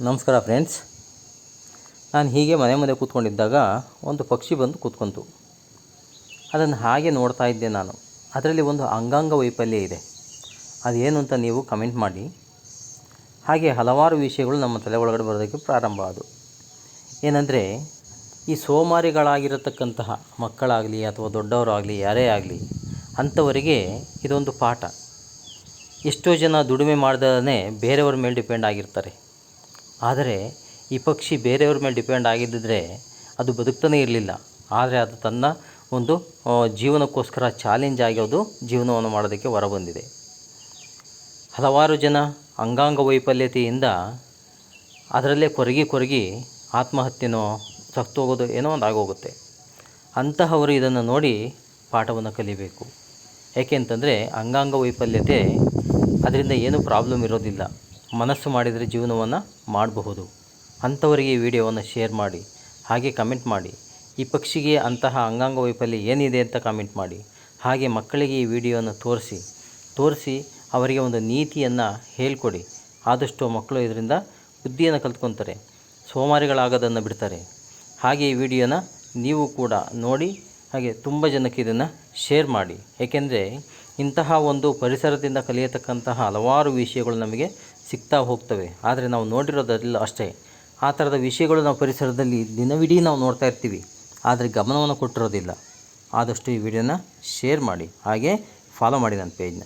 ನಮಸ್ಕಾರ ಫ್ರೆಂಡ್ಸ್. ನಾನು ಹೀಗೆ ಮನೆ ಮುಂದೆ ಕೂತ್ಕೊಂಡಿದ್ದಾಗ ಒಂದು ಪಕ್ಷಿ ಬಂದು ಕೂತ್ಕೊಂತು. ಅದನ್ನು ಹಾಗೆ ನೋಡ್ತಾ ಇದ್ದೆ ನಾನು. ಅದರಲ್ಲಿ ಒಂದು ಅಂಗಾಂಗ ವೈಫಲ್ಯ ಇದೆ. ಅದೇನು ಅಂತ ನೀವು ಕಮೆಂಟ್ ಮಾಡಿ. ಹಾಗೆ ಹಲವಾರು ವಿಷಯಗಳು ನಮ್ಮ ತಲೆ ಒಳಗಡೆ ಬರೋದಕ್ಕೆ ಪ್ರಾರಂಭ ಅದು. ಏನಂದರೆ, ಈ ಸೋಮಾರಿಗಳಾಗಿರತಕ್ಕಂತಹ ಮಕ್ಕಳಾಗಲಿ ಅಥವಾ ದೊಡ್ಡವರಾಗಲಿ, ಯಾರೇ ಆಗಲಿ, ಅಂಥವರಿಗೆ ಇದೊಂದು ಪಾಠ. ಎಷ್ಟೋ ಜನ ದುಡಿಮೆ ಮಾಡ್ದೇ ಬೇರೆಯವ್ರ ಮೇಲೆ ಡಿಪೆಂಡ್ ಆಗಿರ್ತಾರೆ. ಆದರೆ ಈ ಪಕ್ಷಿ ಬೇರೆಯವ್ರ ಮೇಲೆ ಡಿಪೆಂಡ್ ಆಗಿದ್ದಿದ್ರೆ ಅದು ಬದುಕ್ತಾನೇ ಇರಲಿಲ್ಲ. ಆದರೆ ಅದು ತನ್ನ ಒಂದು ಜೀವನಕ್ಕೋಸ್ಕರ ಚಾಲೆಂಜ್ ಆಗಿ ಅದು ಜೀವನವನ್ನು ಮಾಡೋದಕ್ಕೆ ಹೊರಬಂದಿದೆ. ಹಲವಾರು ಜನ ಅಂಗಾಂಗ ವೈಫಲ್ಯತೆಯಿಂದ ಅದರಲ್ಲೇ ಕೊರಗಿ ಕೊರಗಿ ಆತ್ಮಹತ್ಯೆನೋ ಸತ್ತೋಗೋದು ಏನೋ ಒಂದು ಆಗೋಗುತ್ತೆ. ಅಂತಹವರು ಇದನ್ನು ನೋಡಿ ಪಾಠವನ್ನು ಕಲಿಬೇಕು. ಏಕೆಂತಂದರೆ ಅಂಗಾಂಗ ವೈಫಲ್ಯತೆ ಅದರಿಂದ ಏನೂ ಪ್ರಾಬ್ಲಮ್ ಇರೋದಿಲ್ಲ. ಮನಸ್ಸು ಮಾಡಿದರೆ ಜೀವನವನ್ನು ಮಾಡಬಹುದು. ಅಂಥವರಿಗೆ ಈ ವಿಡಿಯೋವನ್ನು ಶೇರ್ ಮಾಡಿ, ಹಾಗೆ ಕಮೆಂಟ್ ಮಾಡಿ. ಈ ಪಕ್ಷಿಗೆ ಅಂತಹ ಅಂಗಾಂಗ ವೈಫಲ್ಯ ಏನಿದೆ ಅಂತ ಕಮೆಂಟ್ ಮಾಡಿ. ಹಾಗೆ ಮಕ್ಕಳಿಗೆ ಈ ವಿಡಿಯೋವನ್ನು ತೋರಿಸಿ ತೋರಿಸಿ ಅವರಿಗೆ ಒಂದು ನೀತಿಯನ್ನು ಹೇಳಿಕೊಡಿ. ಆದಷ್ಟು ಮಕ್ಕಳು ಇದರಿಂದ ಬುದ್ಧಿಯನ್ನು ಕಲ್ತ್ಕೊತಾರೆ, ಸೋಮಾರಿಗಳಾಗೋದನ್ನು ಬಿಡ್ತಾರೆ. ಹಾಗೆ ಈ ವಿಡಿಯೋನ ನೀವು ಕೂಡ ನೋಡಿ, ಹಾಗೆ ತುಂಬ ಜನಕ್ಕೆ ಇದನ್ನು ಶೇರ್ ಮಾಡಿ. ಏಕೆಂದರೆ ಇಂತಹ ಒಂದು ಪರಿಸರದಿಂದ ಕಲಿಯತಕ್ಕಂತಹ ಹಲವಾರು ವಿಷಯಗಳು ನಮಗೆ ಸಿಗ್ತಾ ಹೋಗ್ತವೆ. ಆದರೆ ನಾವು ನೋಡಿರೋದಲ್ಲ ಅಷ್ಟೇ. ಆ ಥರದ ವಿಷಯಗಳು ನಾವು ಪರಿಸರದಲ್ಲಿ ದಿನವಿಡೀ ನಾವು ನೋಡ್ತಾ ಇರ್ತೀವಿ. ಆದರೆ ಗಮನವನ್ನು ಕೊಟ್ಟಿರೋದಿಲ್ಲ. ಆದಷ್ಟು ಈ ವಿಡಿಯೋನ ಶೇರ್ ಮಾಡಿ. ಹಾಗೆ ಫಾಲೋ ಮಾಡಿ ನನ್ನ ಪೇಜ್ನ